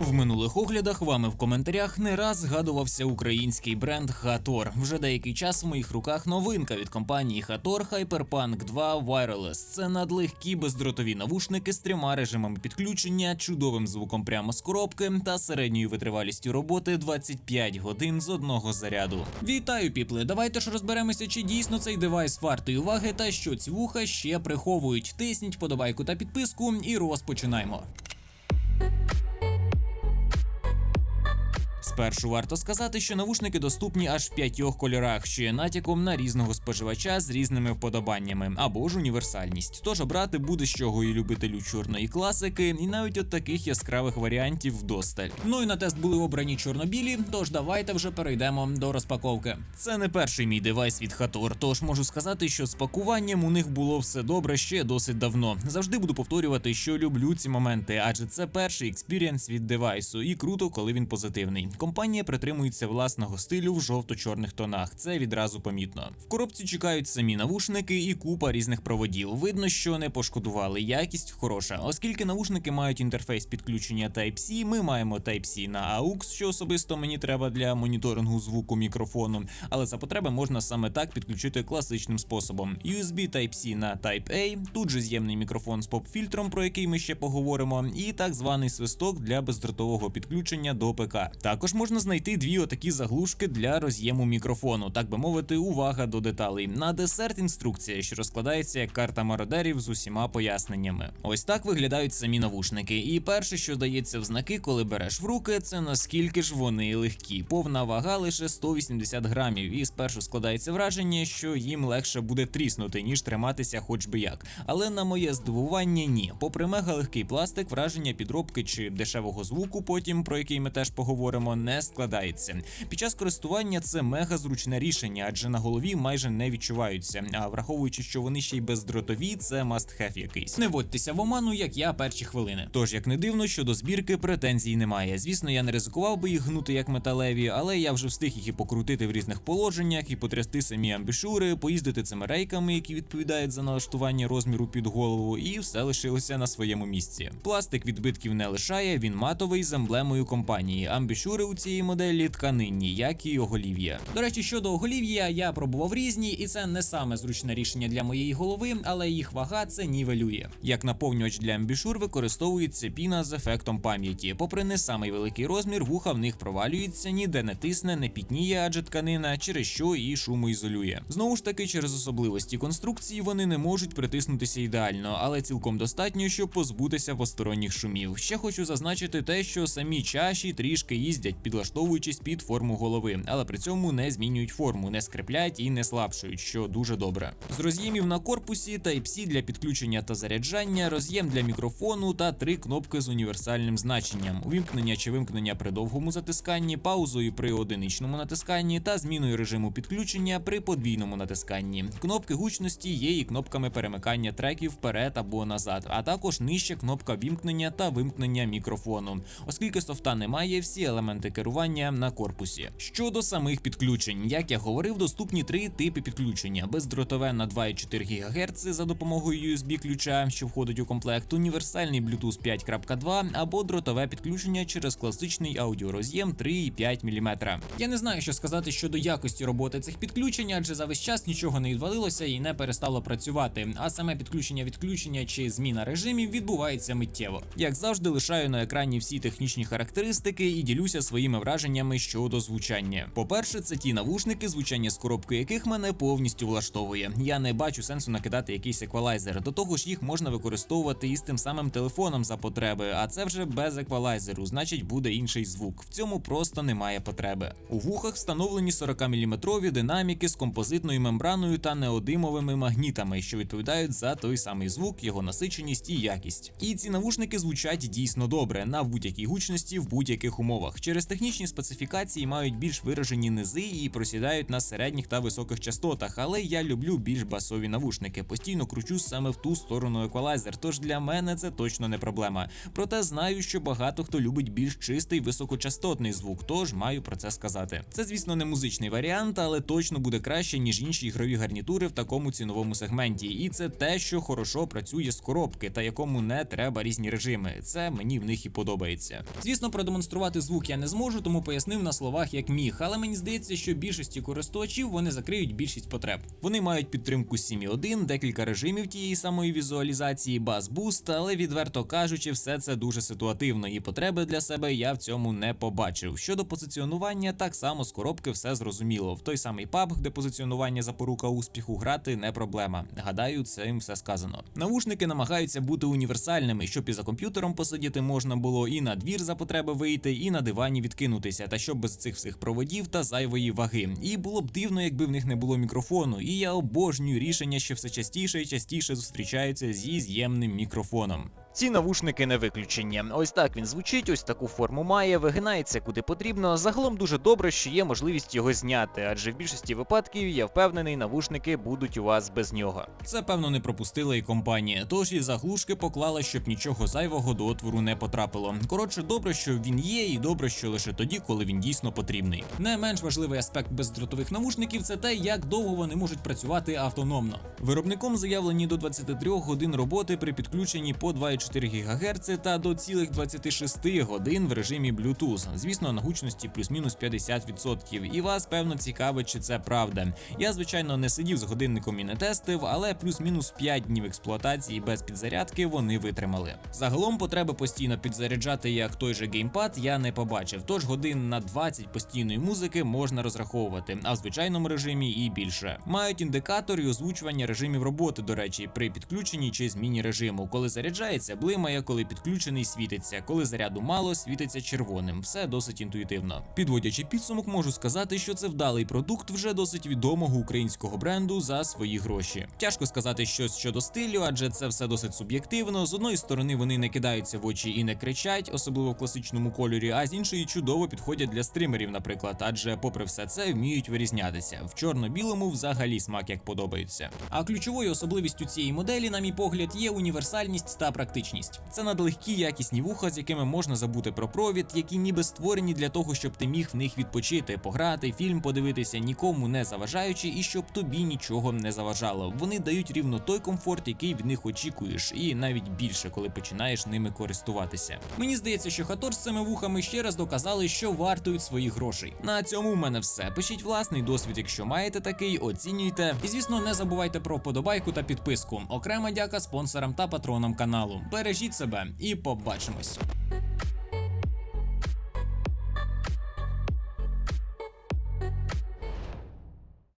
В минулих оглядах вами в коментарях не раз згадувався український бренд Hator. Вже деякий час в моїх руках новинка від компанії Hator Hyperpunk 2 Wireless. Це надлегкі бездротові навушники з трьома режимами підключення, чудовим звуком прямо з коробки та середньою витривалістю роботи 25 годин з одного заряду. Вітаю, піпли! Давайте ж розберемося, чи дійсно цей девайс вартий уваги та що ці вуха ще приховують. Тисніть подобайку та підписку і розпочинаємо. Спершу варто сказати, що навушники доступні аж в п'ятьох кольорах, що є натяком на різного споживача з різними вподобаннями або ж універсальність. Тож обрати буде з чого і любителю чорної класики, і навіть от таких яскравих варіантів вдосталь. Ну і на тест були обрані чорнобілі, тож давайте вже перейдемо до розпаковки. Це не перший мій девайс від Hator, тож можу сказати, що з пакуванням у них було все добре ще досить давно. Завжди буду повторювати, що люблю ці моменти, адже це перший експірієнс від девайсу, і круто, коли він позитивний. Компанія притримується власного стилю в жовто-чорних тонах. Це відразу помітно. В коробці чекають самі навушники і купа різних проводів. Видно, що не пошкодували. Якість хороша, оскільки навушники мають інтерфейс підключення Type-C, Ми маємо Type-C на AUX, що особисто мені треба для моніторингу звуку мікрофону. Але за потреби можна саме так підключити класичним способом. USB Type-C на Type-A, тут же з'ємний мікрофон з поп-фільтром, про який ми ще поговоримо, і так званий свисток для бездротового підключення до ПК. Також можна знайти дві отакі заглушки для роз'єму мікрофону, так би мовити, увага до деталей. На десерт інструкція, що розкладається як карта мародерів з усіма поясненнями. Ось так виглядають самі навушники. І перше, що дається в знаки, коли береш в руки, це наскільки ж вони легкі. Повна вага лише 180 грамів, і спершу складається враження, що їм легше буде тріснути, ніж триматися хоч би як. Але на моє здивування, ні. Попри мега легкий пластик, враження підробки чи дешевого звуку, потім про який ми теж поговоримо, не складається. Під час користування це мега зручне рішення, адже на голові майже не відчуваються. А враховуючи, що вони ще й бездротові, це must have якийсь. Не водьтеся в оману, як я перші хвилини. Тож як не дивно, що до збірки претензій немає. Звісно, я не ризикував би їх гнути як металеві, але я вже встиг їх і покрутити в різних положеннях, і потрясти самі амбішури, поїздити цими рейками, які відповідають за налаштування розміру під голову, і все лишилося на своєму місці. Пластик відбитків не лишає, він матовий з емблемою компанії. Амбішури у цієї моделі тканинні, як і оголів'я. До речі, щодо оголів'я, я пробував різні, і це не саме зручне рішення для моєї голови, але їх вага це нівелює. Як наповнювач для амбішур використовується піна з ефектом пам'яті. Попри не самий великий розмір, вуха в них провалюється, ніде не тисне, не пітніє, адже тканина, через що і шумоізолює. Знову ж таки, через особливості конструкції вони не можуть притиснутися ідеально, але цілком достатньо, щоб позбутися посторонніх шумів. Ще хочу зазначити те, що самі чаші трішки їздять, підлаштовуючись під форму голови, але при цьому не змінюють форму, не скриплять і не слабшують, що дуже добре. З роз'ємів на корпусі Type-C для підключення та заряджання, роз'єм для мікрофону та три кнопки з універсальним значенням: увімкнення чи вимкнення при довгому затисканні, паузою при одиничному натисканні та зміною режиму підключення при подвійному натисканні. Кнопки гучності є і кнопками перемикання треків вперед або назад, а також нижча кнопка вімкнення та вимкнення мікрофону. Оскільки софта немає, всі елементи керування на корпусі. Щодо самих підключень, як я говорив, доступні три типи підключення: бездротове на 2,4 ГГц за допомогою USB ключа, що входить у комплект, універсальний Bluetooth 5.2 або дротове підключення через класичний аудіороз'єм 3,5 мм. Я не знаю, що сказати щодо якості роботи цих підключень, адже за весь час нічого не відвалилося і не перестало працювати. А саме підключення відключення чи зміна режимів відбувається миттєво. Як завжди, лишаю на екрані всі технічні характеристики і ділюся своїми враженнями щодо звучання. По-перше, це ті навушники, звучання з коробки яких мене повністю влаштовує. Я не бачу сенсу накидати якийсь еквалайзер. До того ж, їх можна використовувати і з тим самим телефоном за потреби, а це вже без еквалайзеру, значить буде інший звук. В цьому просто немає потреби. У вухах встановлені 40-мм динаміки з композитною мембраною та неодимовими магнітами, що відповідають за той самий звук, його насиченість і якість. І ці навушники звучать дійсно добре на будь-якій гучності в будь-яких умовах. Через Через технічні специфікації мають більш виражені низи і просідають на середніх та високих частотах, але я люблю більш басові навушники. Постійно кручу саме в ту сторону еквалайзер, тож для мене це точно не проблема. Проте знаю, що багато хто любить більш чистий високочастотний звук, тож маю про це сказати. Це, звісно, не музичний варіант, але точно буде краще, ніж інші ігрові гарнітури в такому ціновому сегменті. І це те, що хорошо працює з коробки, та якому не треба різні режими. Це мені в них і подобається. Звісно, продемонструвати звук я не зможу, тому пояснив на словах як міг. Але мені здається, що більшості користувачів вони закриють більшість потреб. Вони мають підтримку 7.1, декілька режимів тієї самої візуалізації, бас буст, але відверто кажучи, все це дуже ситуативно, і потреби для себе я в цьому не побачив. Щодо позиціонування, так само з коробки все зрозуміло. В той самий PUBG, де позиціонування запорука успіху, грати не проблема. Гадаю, цим все сказано. Навушники намагаються бути універсальними, щоб і за комп'ютером посидіти можна було, і на двір за потреби вийти, і на дивані відкинутися, та що без цих всіх проводів та зайвої ваги. І було б дивно, якби в них не було мікрофону. І я обожнюю рішення, що все частіше і частіше зустрічаються зі з'ємним мікрофоном. Ці навушники не виключення. Ось так він звучить, ось таку форму має, вигинається куди потрібно. Загалом дуже добре, що є можливість його зняти, адже в більшості випадків я впевнений, навушники будуть у вас без нього. Це певно не пропустила і компанія, тож і заглушки поклала, щоб нічого зайвого до отвору не потрапило. Коротше, добре, що він є, і добре, що лише тоді, коли він дійсно потрібний. Не менш важливий аспект бездротових навушників це те, як довго вони можуть працювати автономно. Виробником заявлені до 23 годин роботи при підключенні по 2,4 ГГц та до цілих 26 годин в режимі Bluetooth. Звісно, на гучності плюс-мінус 50%. І вас певно цікавить, чи це правда. Я звичайно не сидів з годинником і не тестив, але плюс-мінус 5 днів експлуатації без підзарядки вони витримали. Загалом потреби постійно підзаряджати, як той же геймпад, я не побачив. Тож годин на 20 постійної музики можна розраховувати, а в звичайному режимі і більше. Мають індикатор і озвучування режимів роботи, до речі, при підключенні чи зміні режиму. Коли заряджається, блимає, коли підключений світиться. Коли заряду мало, світиться червоним. Все досить інтуїтивно. Підводячи підсумок, можу сказати, що це вдалий продукт вже досить відомого українського бренду за свої гроші. Тяжко сказати щось щодо стилю, адже це все досить суб'єктивно. З одної сторони вони не кидаються в очі і не кричать, особливо в класичному кольорі, а з іншої чудово підходять для стримерів, наприклад, адже, попри все це, вміють вирізнятися. В чорно-білому взагалі смак як подобається. А ключовою особливістю цієї моделі, на мій погляд, є універсальність та практичність. Це надлегкі якісні вуха, з якими можна забути про провід, які ніби створені для того, щоб ти міг в них відпочити, пограти, фільм подивитися, нікому не заважаючи, і щоб тобі нічого не заважало. Вони дають рівно той комфорт, який від них очікуєш, і навіть більше, коли починаєш ними користуватися. Мені здається, що Хатор з цими вухами ще раз доказали, що вартують своїх грошей. На цьому в мене все. Пишіть власний досвід, якщо маєте такий, оцінюйте. І звісно, не забувайте про вподобайку та підписку. Окрема дяка спонсорам та патронам каналу. Бережіть себе і побачимось.